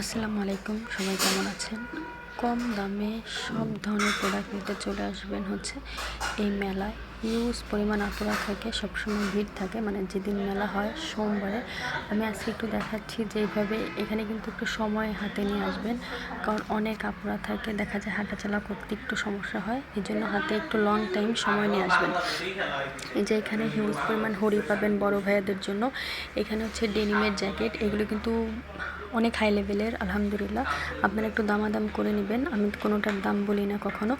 আসসালামু আলাইকুম, সবাই কেমন আছেন? কম দামে সব ধরনের প্রোডাক্ট নিতে চলে আসবেন হচ্ছে এই মেলায়। ইউজ পরিমাণ আপুরা থাকে, সবসময় ভিড় থাকে মানে যেদিন মেলা হয় সোমবারে। আমি আজকে একটু দেখাচ্ছি যে এইভাবে এখানে কিন্তু একটু সময় হাতে নিয়ে আসবেন, কারণ অনেক আপুরা থাকে, দেখা যায় হাঁটাচলা করতে একটু সমস্যা হয়, এই জন্য হাতে একটু লং টাইম সময় নিয়ে আসবেন। এই যে এখানে হিউজ পরিমাণ হরি পাবেন বড় ভাইয়াদের জন্য। এখানে হচ্ছে ডেনিমের জ্যাকেট এগুলো কিন্তু অনেক হাই লেভেলের আলহামদুলিল্লাহ। আপনারা একটু দামাদাম করে নেবেন। আমি কোনোটার দাম বলি না কখনো।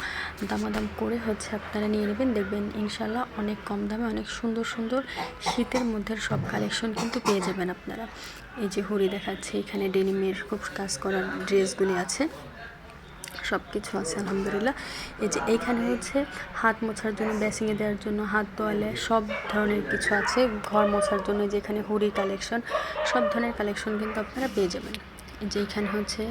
দামাদাম করে হচ্ছে আপনারা নিয়ে নেবেন। দেখবেন ইনশাল্লাহ অনেক কম দামে, অনেক সুন্দর সুন্দর শীতের মধ্যে সব কালেকশন কিন্তু পেয়ে যাবেন আপনারা। এই যে হরি দেখাচ্ছে, এখানে ডেনিমের খুব কাজ করার ড্রেসগুলি আছে। সব কিছু আছে, আলহামদুলিল্লাহ। এই যে এইখানে হচ্ছে হাত মোছার জন্য বেসিংয়ে দেওয়ার জন্য, হাত তোয়ালে সব ধরনের কিছু আছে। ঘর মোছার জন্য যেখানে হুড়ি কালেকশন, সব ধরনের কালেকশন কিন্তু আপনারা পেয়ে যাবেন। যে এখানে হচ্ছে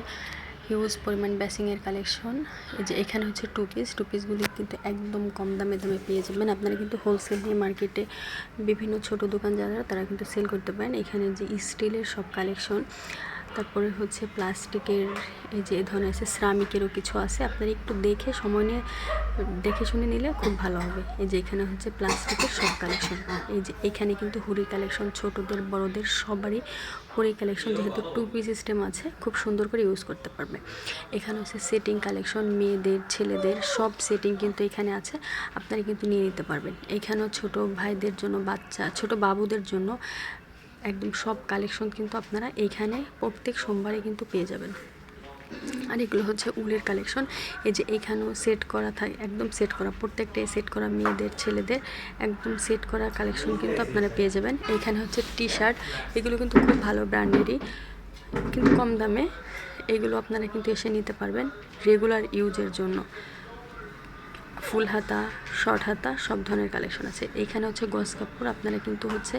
হিউজ পরিমাণ বেসিংয়ের কালেকশন। এই যে এখানে হচ্ছে টু পিস টু পিসগুলি কিন্তু একদম কম দামে দামে পেয়ে যাবেন। আপনারা কিন্তু হোলসেল দিয়ে মার্কেটে বিভিন্ন ছোট দোকান যারা, তারা কিন্তু সেল করতে পারেন। এখানে যে স্টিলের সব কালেকশন তারপরে হচ্ছে প্লাস্টিকের এই যে ধরনের আছে শ্রামিকেরও কিছু আছে। আপনারা একটু দেখে, সময় নিয়ে দেখে শুনে নিলে খুব ভালো হবে। এই যে এখানে হচ্ছে প্লাস্টিকের সব কালেকশন এই যে এখানে কিন্তু হুড়ি কালেকশন ছোটদের, বড়দের সবারই হুড়ি কালেকশন যেহেতু টু পি সিস্টেম আছে, খুব সুন্দর করে ইউজ করতে পারবে। এখানে হচ্ছে সেটিং কালেকশন মেয়েদের, ছেলেদের সব সেটিং কিন্তু এখানে আছে। আপনারা কিন্তু নিয়ে নিতে পারবেন। এখানেও ছোট ভাইদের জন্য, বাচ্চা, ছোট বাবুদের জন্য একদম সব কালেকশন কিন্তু আপনারা এইখানে প্রত্যেক সোমবারে কিন্তু পেয়ে যাবেন। আর এগুলো হচ্ছে উলের কালেকশন এই যে এইখানেও সেট করা থাকে, একদম সেট করা, প্রত্যেকটাই সেট করা মেয়েদের, ছেলেদের একদম সেট করা কালেকশন কিন্তু আপনারা পেয়ে যাবেন। এইখানে হচ্ছে টি শার্ট এগুলো কিন্তু খুব ভালো ব্র্যান্ডেরই কিন্তু কম দামে এগুলো আপনারা কিন্তু এসে নিতে পারবেন রেগুলার ইউজের জন্য। ফুল হাতা শর্ট হাতা সব ধরনের কালেকশন আছে। এখানে হচ্ছে গস কাপড়, আপনারা কিন্তু হচ্ছে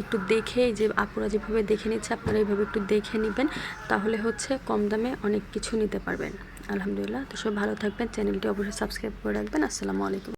একটু দেখে যে আপুরা যেভাবে দেখে নিচ্ছে, আপনারা এইভাবে একটু দেখে নেবেন, তাহলে হচ্ছে কম দামে অনেক কিছু নিতে পারবেন। আলহামদুলিল্লাহ, তো সব ভালো থাকবেন, চ্যানেলটি অবশ্যই সাবস্ক্রাইব করে রাখবেন। আসসালামু আলাইকুম।